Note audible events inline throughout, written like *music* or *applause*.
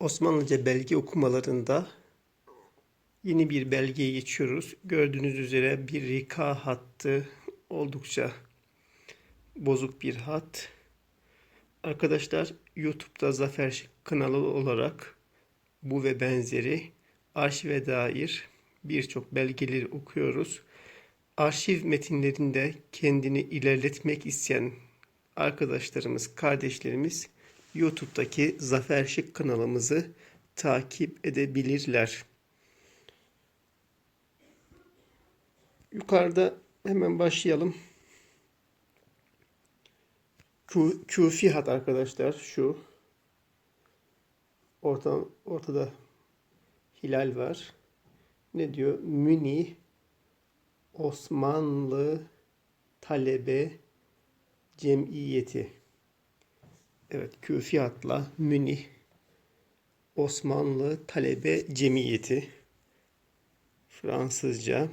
Osmanlıca belge okumalarında yeni bir belgeye geçiyoruz. Gördüğünüz üzere bir rika hattı oldukça bozuk bir hat. Arkadaşlar YouTube'da Zafer kanalı olarak bu ve benzeri arşive dair birçok belgeleri okuyoruz. Arşiv metinlerinde kendini ilerletmek isteyen arkadaşlarımız, kardeşlerimiz YouTube'daki Zafer Şık kanalımızı takip edebilirler. Yukarıda hemen başlayalım. Kufi hat arkadaşlar şu. Orta, ortada hilal var. Ne diyor? Münih Osmanlı Talebe Cemiyeti. Evet, Küfiyatla Münih Osmanlı Talebe Cemiyeti. Fransızca.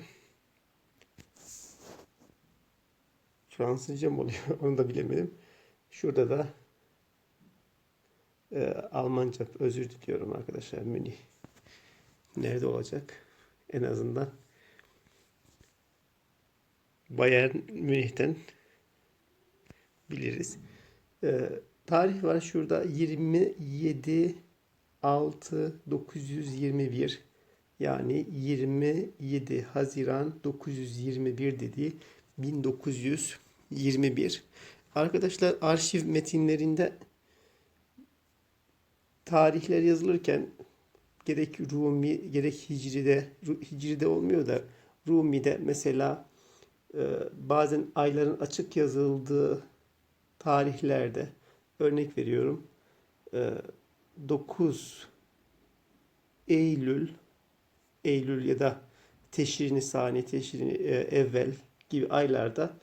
Fransızca mı oluyor? *laughs* Onu da bilemedim. Şurada da e, Almanca özür diliyorum arkadaşlar. Münih. Nerede olacak? En azından Bayern Münih'ten biliriz. Ee, tarih var şurada 27 6 921 yani 27 Haziran 921 dediği 1921. Arkadaşlar arşiv metinlerinde tarihler yazılırken gerek Rumi gerek Hicri'de Hicri'de olmuyor da Rumi'de mesela e, bazen ayların açık yazıldığı tarihlerde örnek veriyorum e, 9 Eylül Eylül ya da Teşrini Sani, Teşrini e, Evvel gibi aylarda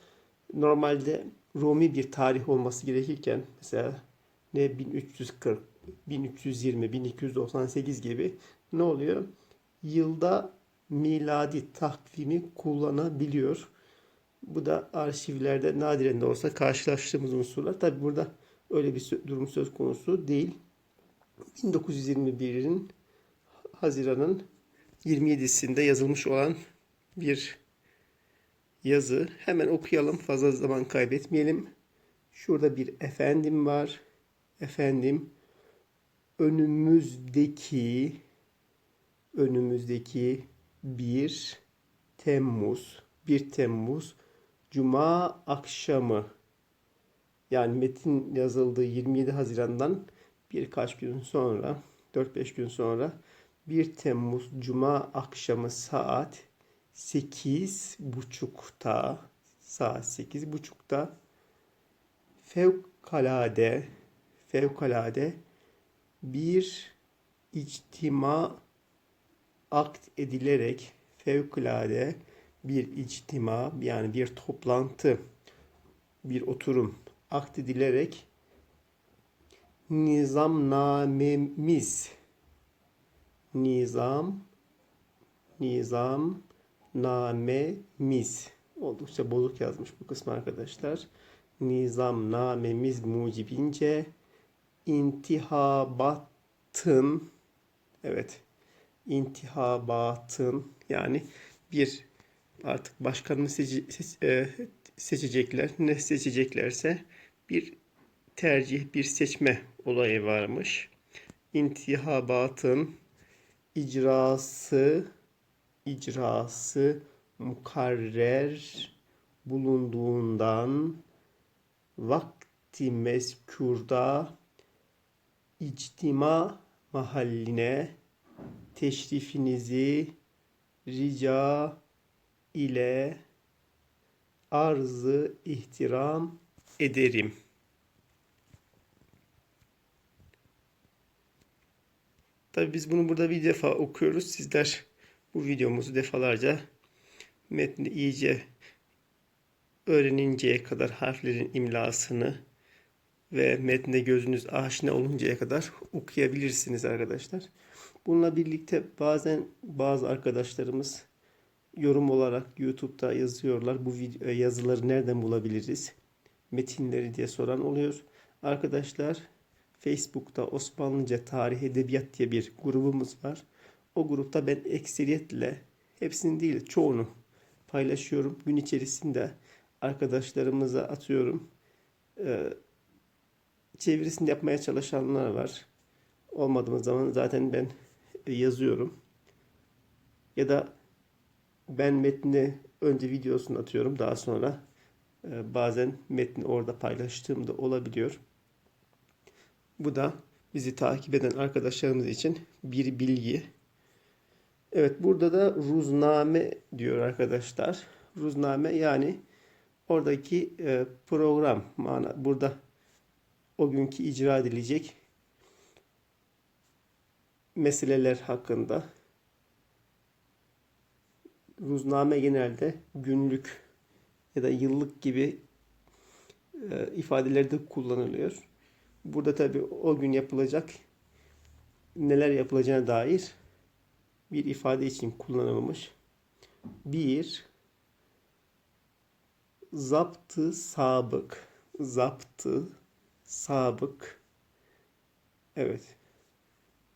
normalde Rumi bir tarih olması gerekirken mesela ne 1340, 1320, 1298 gibi ne oluyor? Yılda miladi takvimi kullanabiliyor. Bu da arşivlerde nadiren de olsa karşılaştığımız unsurlar. Tabi burada öyle bir durum söz konusu değil. 1921'in Haziran'ın 27'sinde yazılmış olan bir yazı. Hemen okuyalım. Fazla zaman kaybetmeyelim. Şurada bir efendim var. Efendim önümüzdeki önümüzdeki 1 Temmuz 1 Temmuz Cuma akşamı yani metin yazıldığı 27 Haziran'dan birkaç gün sonra 4-5 gün sonra 1 Temmuz Cuma akşamı saat 8.30'da saat 8.30'da fevkalade fevkalade bir içtima akt edilerek fevkalade bir içtima yani bir toplantı bir oturum akt edilerek nizamnamemiz nizam nizam namemiz oldukça bozuk yazmış bu kısmı arkadaşlar. Nizamnamemiz mucibince intihabatın evet intihabatın yani bir artık başkanını seçe- seç- seçecekler. Ne seçeceklerse bir tercih, bir seçme olayı varmış. İntihabatın icrası icrası mukarrer bulunduğundan vakti mezkurda içtima mahalline teşrifinizi rica ile arzı ihtiram ederim. Tabii biz bunu burada bir defa okuyoruz. Sizler bu videomuzu defalarca metni iyice öğreninceye kadar harflerin imlasını ve metne gözünüz aşina oluncaya kadar okuyabilirsiniz arkadaşlar. Bununla birlikte bazen bazı arkadaşlarımız yorum olarak YouTube'da yazıyorlar. Bu video, yazıları nereden bulabiliriz? Metinleri diye soran oluyor. Arkadaşlar Facebook'ta Osmanlıca Tarih Edebiyat diye bir grubumuz var. O grupta ben ekseriyetle hepsini değil çoğunu paylaşıyorum. Gün içerisinde arkadaşlarımıza atıyorum. Ee, çevirisini yapmaya çalışanlar var. Olmadığımız zaman zaten ben yazıyorum. Ya da ben metni önce videosunu atıyorum. Daha sonra e, bazen metni orada paylaştığım da olabiliyor. Bu da bizi takip eden arkadaşlarımız için bir bilgi. Evet burada da ruzname diyor arkadaşlar. Ruzname yani oradaki e, program mana burada o günkü icra edilecek meseleler hakkında ruzname genelde günlük ya da yıllık gibi e, ifadelerde kullanılıyor. Burada tabi o gün yapılacak neler yapılacağına dair bir ifade için kullanılmış. Bir zaptı sabık. Zaptı sabık. Evet.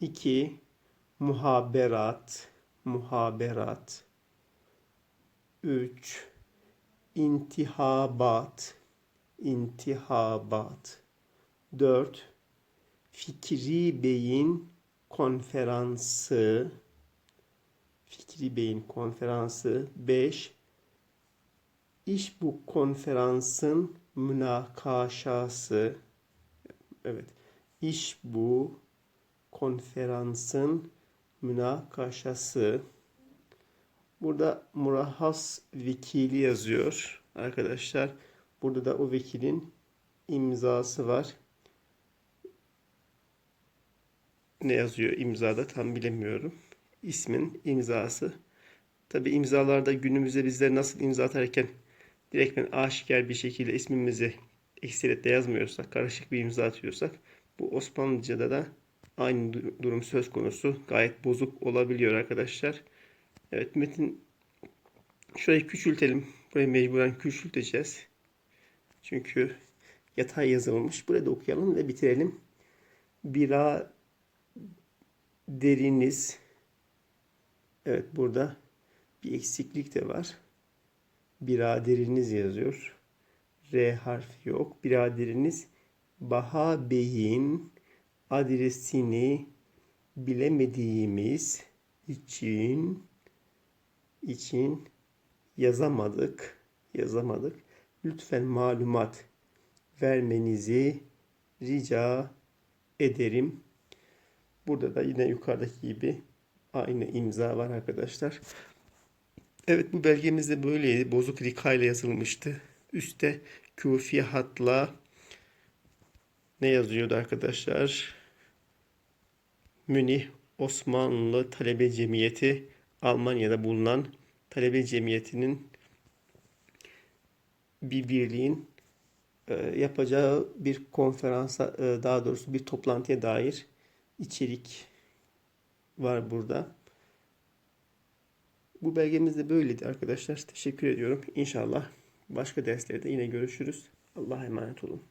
İki muhaberat. Muhaberat. Üç intihabat. İntihabat. 4. Fikri Bey'in konferansı. Fikri Bey'in konferansı. 5. İş bu konferansın münakaşası. Evet. İş bu konferansın münakaşası. Burada murahhas vekili yazıyor arkadaşlar. Burada da o vekilin imzası var. Ne yazıyor imzada tam bilemiyorum. İsmin imzası. Tabi imzalarda günümüzde bizler nasıl imza atarken direktmen aşikar bir şekilde ismimizi ekseriyetle yazmıyorsak, karışık bir imza atıyorsak bu Osmanlıca'da da aynı durum söz konusu. Gayet bozuk olabiliyor arkadaşlar. Evet metin şurayı küçültelim. Burayı mecburen küçülteceğiz. Çünkü yatay yazılmış. Burada okuyalım ve bitirelim. Bira deriniz. Evet burada bir eksiklik de var. Biraderiniz yazıyor. R harfi yok. Biraderiniz Baha Bey'in adresini bilemediğimiz için için yazamadık. Yazamadık. Lütfen malumat vermenizi rica ederim. Burada da yine yukarıdaki gibi aynı imza var arkadaşlar. Evet bu belgemizde böyleydi. Bozuk rika ile yazılmıştı. Üste küfi hatla ne yazıyordu arkadaşlar? Münih Osmanlı Talebe Cemiyeti Almanya'da bulunan talebe cemiyetinin bir birliğin e, yapacağı bir konferansa e, daha doğrusu bir toplantıya dair içerik var burada. Bu belgemiz de böyleydi arkadaşlar. Teşekkür ediyorum. İnşallah başka derslerde yine görüşürüz. Allah'a emanet olun.